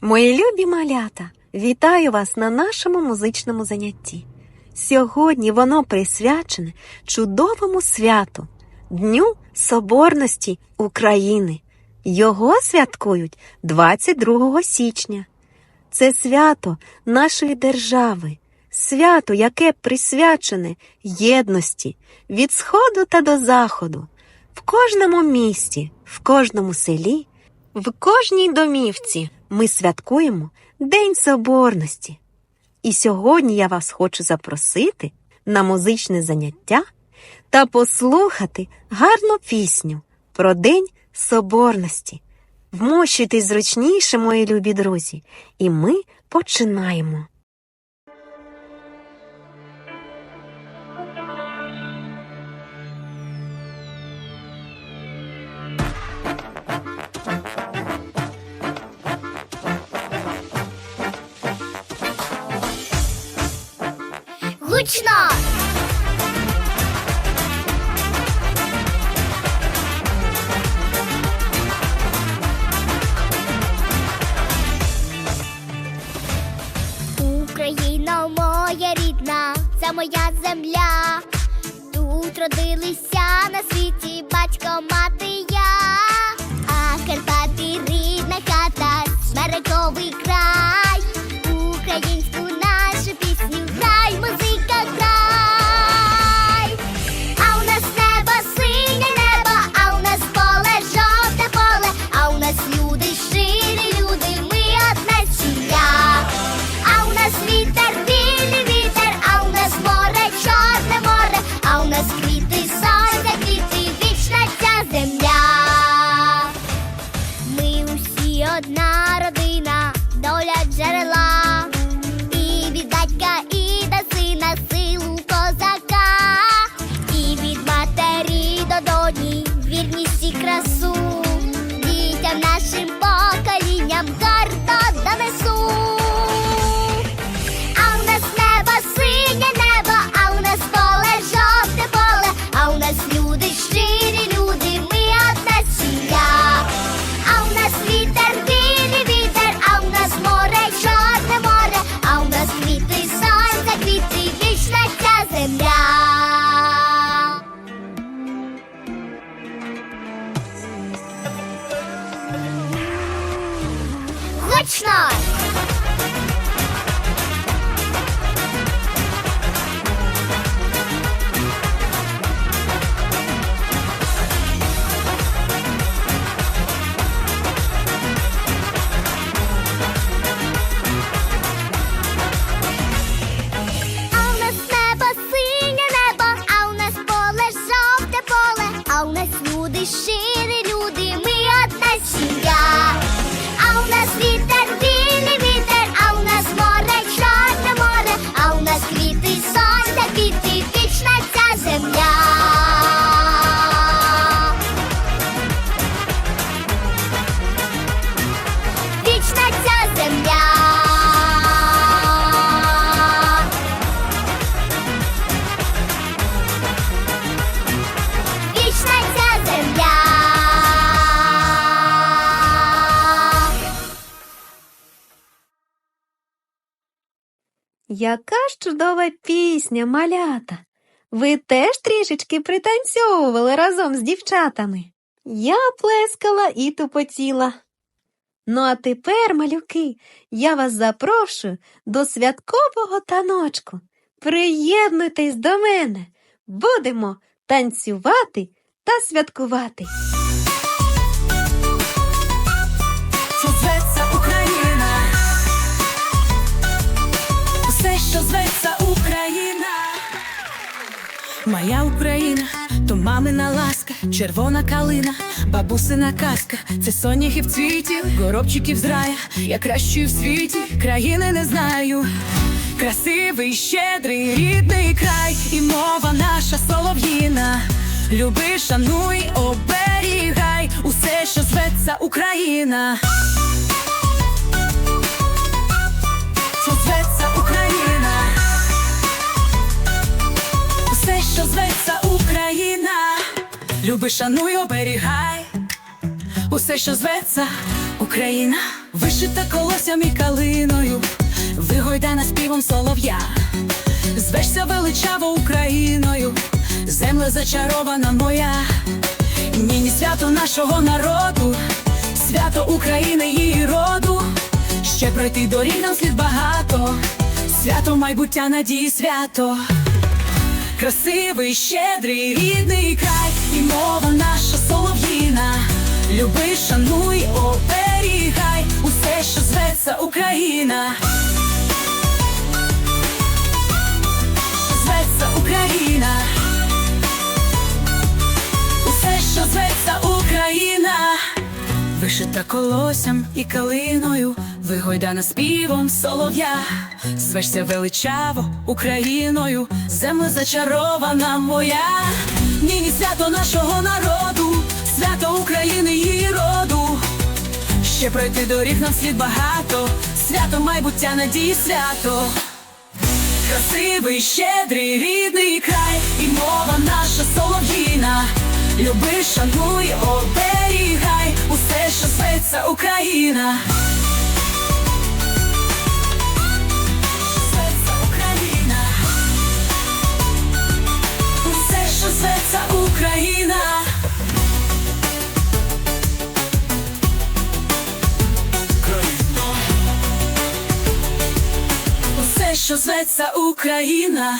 Мої любі малята, вітаю вас на нашому музичному занятті. Сьогодні воно присвячене чудовому святу, Дню Соборності України. Його святкують 22 січня. Це свято нашої держави, свято, яке присвячене єдності від сходу та до заходу, в кожному місті, в кожному селі, в кожній домівці ми святкуємо День Соборності. І сьогодні я вас хочу запросити на музичне заняття та послухати гарну пісню про День Соборності. Вмощуйтесь зручніше, мої любі друзі, і ми починаємо. Земля. Тут родилися на світі батько, мати я, а Карпати рідна хата, смерековий abraço. Гучно! А Яка ж чудова пісня, малята! Ви теж трішечки пританцьовували разом з дівчатами. Я плескала і тупотіла. Ну, а тепер, малюки, я вас запрошую до святкового таночку. Приєднуйтесь до мене. Будемо танцювати та святкувати. Моя Україна, то мамина ласка, червона калина, бабусина казка, це соняхи в цвіті, горобчиків з рая, я кращої в світі, країни не знаю. Красивий, щедрий, рідний край, і мова наша солов'їна. Люби, шануй, оберігай усе, що зветься Україна. Люби, шануй, оберігай, усе, що зветься Україна. Вишита колоссям і калиною, вигойдана співом солов'я, звешся величаво Україною, земля зачарована моя, нині свято нашого народу, свято України її роду, ще пройти доріг нам слід багато, свято майбуття надії свято. Красивий, щедрий, рідний край, і мова наша солов'їна. Люби, шануй, оберігай усе, що зветься Україна. Зветься Україна. Усе, що зветься Україна. Вишита колоссям і калиною, вигойдана співом солов'я, звешся величаво Україною, земля зачарована моя, нині свято нашого народу, свято України її роду. Ще пройти доріг нам слід багато, свято майбуття надії свято. Красивий, щедрий, рідний край, і мова наша солов'їна. Люби, шануй, оберігай усе, що зветься Україна. Зветься Україна. Усе, що зветься Україна.